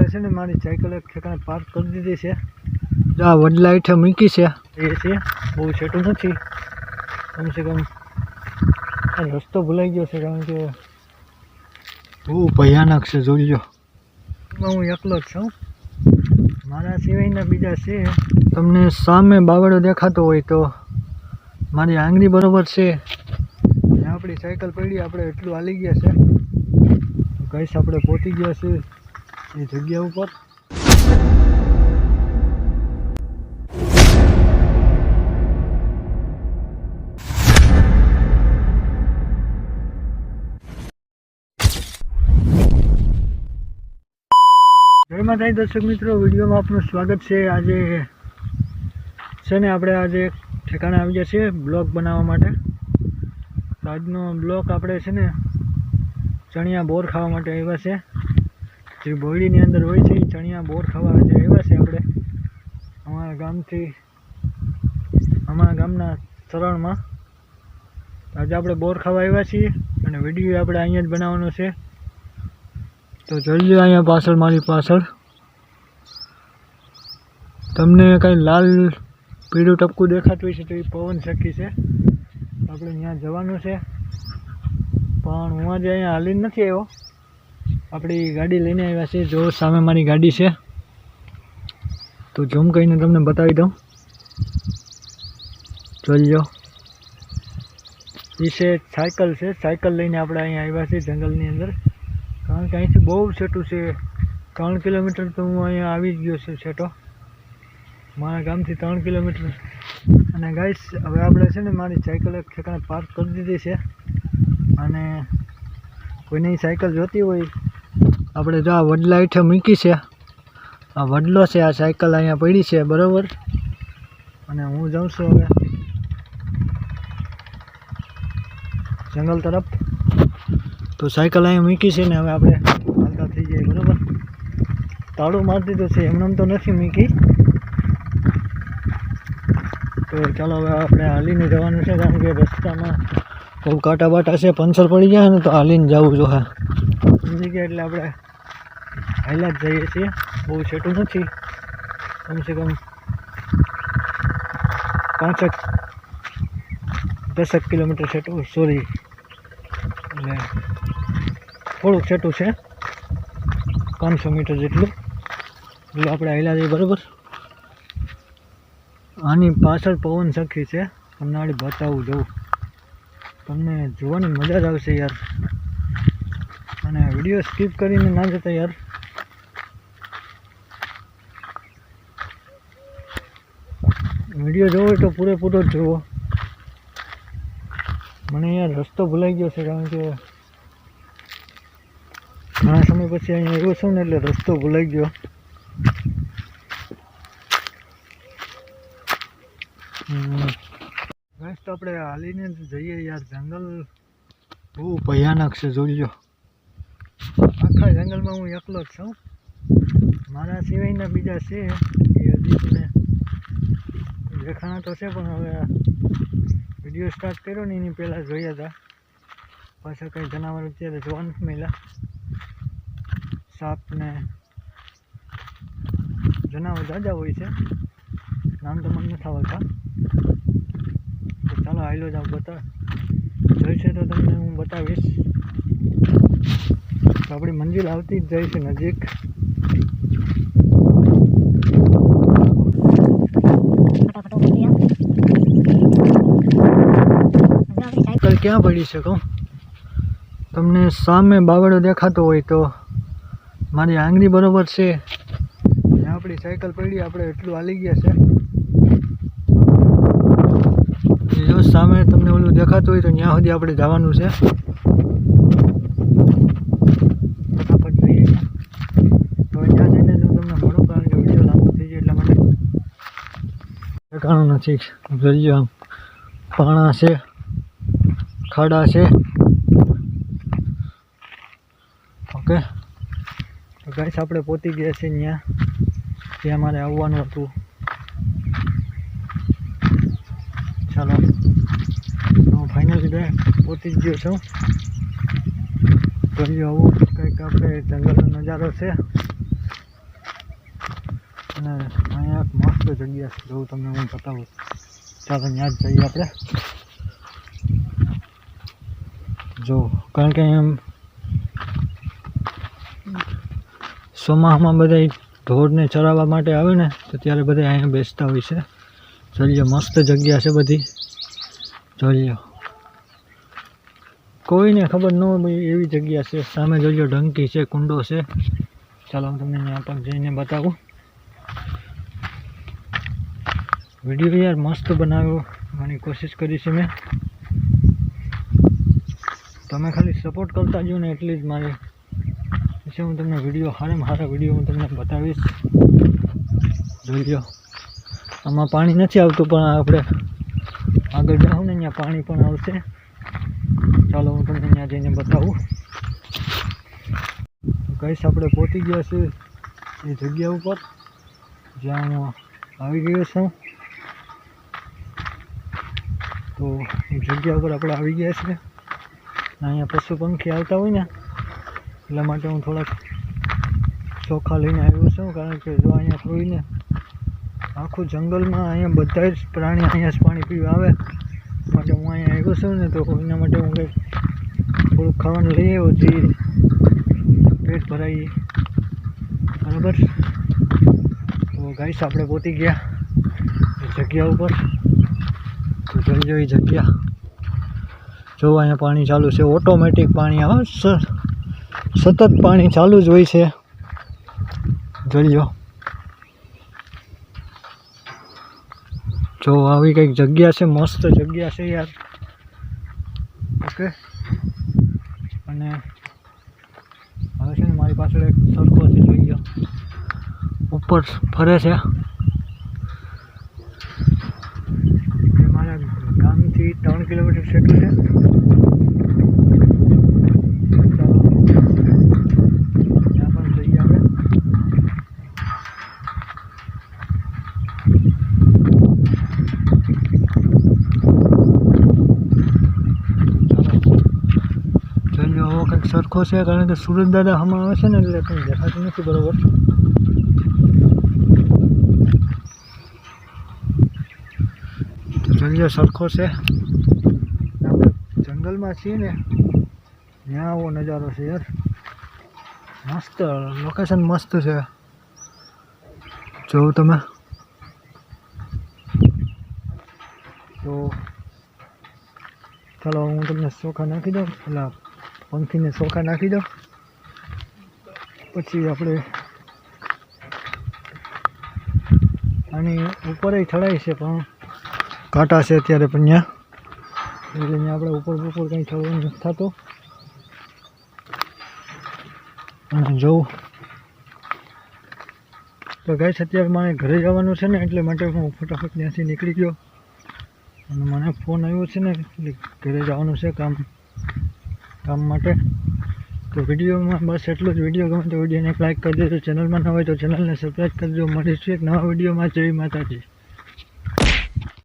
આપણે છે ને મારી સાયકલ એક ઠેકાણે પાર્ક કરી દીધી છે. આ વડલા હેઠે મૂકી છે. એ છે. બહુ છેટું નથી. કમસે કમ રસ્તો ભૂલાઈ ગયો છે કારણ કે બહુ ભયાનક છે, જોઈ લો એમાં હું એકલો જ છું. મારા સિવાયના બીજા છે. તમને સામે બાવળો દેખાતો હોય તો મારી આંગળી બરોબર છે. આપણી સાયકલ પડી, આપણે એટલું હાલી ગયા છે. કઈશ આપણે પહોંચી ગયા છે એ જગ્યા ઉપર. જય માતાજી, દર્શક મિત્રો, વિડીયોમાં આપનું સ્વાગત છે. આજે છે ને આપણે આજે ઠેકાણે આવી ગયા છીએ બ્લોગ બનાવવા માટે. આજનો બ્લોગ આપણે છે ને ચણિયા બોર ખાવા માટે આવ્યા છે. જે બોરડીની અંદર હોય છે, એ ચણિયા બોર ખાવા આજે આવ્યા છે આપણે. અમારા ગામથી, અમારા ગામના ચરણમાં આજે આપણે બોર ખાવા આવ્યા છીએ અને વીડિયો આપણે અહીંયા જ બનાવવાનો છે. તો જોઈ અહીંયા પાછળ, મારી પાછળ. તમને કાંઈ લાલ, પીળું ટપકું દેખાતું હોય છે તો એ પવન શકી છે. આપણે ત્યાં જવાનું છે. પણ હું આજે અહીંયા હાલી નથી આવ્યો. આપણી ગાડી લઈને આવ્યા છે. જો સામે મારી ગાડી છે. તો ઝૂમ કરીને તમને બતાવી દઉં. જોઈ લો. એ છે સાયકલ છે. સાયકલ લઈને આપણે અહીંયા આવ્યા છીએ જંગલની અંદર. કારણ કે અહીંથી બહુ છેટું છે. ત્રણ કિલોમીટર તો હું અહીંયા આવી જ ગયો છું છેટો. મારા ગામથી ત્રણ કિલોમીટર. અને ગાઈસ, હવે આપણે છે ને મારી સાયકલ એક ઠેકાણે પાર્ક કરી દીધી છે. અને કોઈની સાયકલ જોતી હોય આપણે જો આ વડલા હેઠે મૂકી છે. આ વડલો છે, આ સાયકલ અહીંયા પડી છે, બરાબર? અને હું જાઉં છું હવે. જંગલ તરફ. તો સાયકલ અહીંયા મૂકી છે ને હવે આપણે હાલતા થઈ જઈએ, બરાબર? તાળું મારી દીધું છે એમને તો નથી મૂકી. તો ચાલો હવે આપણે હાલીને જવાનું છે, કારણ કે રસ્તામાં બહુ કાંટા બાટા છે, પંચર પડી જાય ને, તો હાલીને જવું જોઈએ સમજી ગયા એટલે આપણે હાલ્યા જ જઈએ છીએ. બહુ છેટું નથી. કમસે કમ પાંચેક દસેક કિલોમીટર છેટું. સોરી એટલે થોડુંક છેટું છે. પાંચસો મીટર જેટલું. એટલે આપણે હાલ્યા જઈએ, બરાબર? આની પાછળ પવન સખી છે. તમને આડી બતાવું જવું તમને જોવાની મજા જ આવશે યાર. અને વીડિયો સ્કીપ કરીને ના જતા યાર. વીડિયો જોવો હોય તો પૂરેપૂરો જ જોવો. મને યાર રસ્તો ભૂલાઈ ગયો છે કારણ કે ઘણા સમય પછી અહીંયા આવ્યો છું ને એટલે રસ્તો ભૂલાઈ ગયો. બસ તો આપણે હાલીને જઈએ યાર, જંગલ બહુ ભયાનક છે, જોઈ આખા જંગલમાં હું એકલો જ છું. મારા સિવાયના બીજા છે એ હજી મને દેખાણા તો છે, પણ હવે વીડિયો સ્ટાર્ટ કર્યો ને એની પહેલાં જોયા હતા પાછા કંઈ જનાવર અત્યારે જોવા નથી મળ્યા. સાપ ને જનાવર જાજા હોય છે. નામ તો મને નથી આવડતા. તો ચાલો આવેલો જાવ બતા જોઈશે તો તમને હું બતાવીશ. તો આપણી મંજિલ આવતી જ જાય છે નજીક સાયકલ ક્યાં પડી કહું? તમને સામે બાવળો દેખાતો હોય તો મારી આંગળી બરોબર છે. આપણી સાયકલ પડી, આપણે એટલું હાલી ગયા છે. જો સામે તમને ઓલું દેખાતું હોય તો ત્યાં સુધી આપણે જવાનું છે. તો ત્યાં જઈને જો તમને મળું, કારણ કે લાંબો થઈ જાય એટલા માટે. ઠેકાણું નથી. જોઈએ આમ પાણા છે. ખાડા છે. ઓકે. તો ગાઈસ, આપણે પહોંચી ગયા છીએ ત્યાં ત્યાં મારે આવવાનું હતું. ચાલો. હું ફાઇનલી પહોંચી જ ગયો છું. કરી આવું. કંઈક આપણે જંગલનો નજારો છે. અને અહીંયા મસ્ત જગ્યા છે. જો તમને હું બતાવું. ચાલો ત્યાં જ જઈએ આપણે. જો, કારણ કે એમ ચોમાસામાં બધા ઢોરને ચરાવવા માટે આવે ને, તો ત્યારે બધા અહીંયા બેસતા હોય છે. જોઈએ મસ્ત જગ્યા છે બધી. જોઈએ કોઈને ખબર ન હોય એવી જગ્યા છે. સામે જોઈ લો ડંકી છે, કુંડો છે. ચાલો, હું તમને ત્યાં પણ જઈને બતાવું. વીડિયો યાર મસ્ત બનાવ્યો. મને કોશિશ કરી છે મેં. તમે ખાલી સપોર્ટ કરતા જો ને એટલી જ મારી પછી હું તમને વીડિયો સારામાં સારા વીડિયો હું તમને બતાવીશ. જોઈ આમાં પાણી નથી આવતું પણ આપણે આગળ જાઉં ને અહીંયા પાણી પણ આવશે. ચાલો હું તમને અહીંયા જઈને બતાવું. કઈશ આપણે પહોંચી ગયા છે એ જગ્યા ઉપર, જ્યાં હું આવી ગયો છું. તો એ જગ્યા ઉપર આપણે આવી ગયા છીએ. અહીંયા પશુ પંખી આવતા હોય ને, એટલા માટે હું થોડાક ચોખા લઈને આવ્યો છું, કારણ કે જો અહીંયા જોઈને આખું જંગલમાં અહીંયા બધા જ પ્રાણી અહીંયા જ પાણી પીવા આવે માટે હું અહીંયા આવ્યો છું ને, તો એના માટે હું કંઈક થોડુંક ખાવાનું લઈ આવ્યો, જે પેટ ભરાઈ બરાબર? તો ગાઈસ, આપણે પહોંચી ગયા જગ્યા ઉપર. તો જોઈ જગ્યા. જો અહીંયા પાણી ચાલુ છે. ઓટોમેટિક પાણી આવે સતત પાણી ચાલુ જ હોય છે. જોઈ લો. જો, આવી કંઈક જગ્યા છે, મસ્ત જગ્યા છે યાર. ઓકે. અને હવે છે ને મારી પાછળ એક સરખો છે, જોઈ ગયો ઉપર ફરે છે. મારા ગામથી ત્રણ કિલોમીટર જેટલું છે ચાલો ત્યાં પણ જઈએ આપણે ચાલો જોઈ લો આવો છે, કારણ કે સુરત દાદા હમણાં આવે છે ને એટલે કંઈ દેખાતું નથી બરોબર. તો સરખો છે. આપણે જંગલમાં છીએ ને, ત્યાં આવો નજારો છે યાર. મસ્ત લોકેશન મસ્ત છે. જોવું તમે. તો, ચાલો હું તમને ચોખા નાખી દઉં. પેલા પંખીને ચોખા નાખી દઉં પછી આપણે આની ઉપર ચડાય છે પણ કાંટા છે અત્યારે પણ ત્યાં. એટલે અહીંયા આપણે ઉપર ઉપર કંઈ થવાનું નથી થતું. અને જોઉં. તો ગાઈસ, અત્યારે મારે ઘરે જવાનું છે ને, એટલે માટે હું ફટાફટ ત્યાંથી નીકળી ગયો. અને મને ફોન આવ્યો છે ને, એટલે ઘરે જવાનું છે કામ. કામ માટે. તો વિડીયોમાં બસ એટલું જ. વીડિયો ગમે તો વિડીયોને લાઈક કરી દેજો. ચેનલમાં ન હોય તો ચેનલને સબસ્ક્રાઈબ કરજો મળીશું એક નવા વિડીયોમાં. જય માતાજી.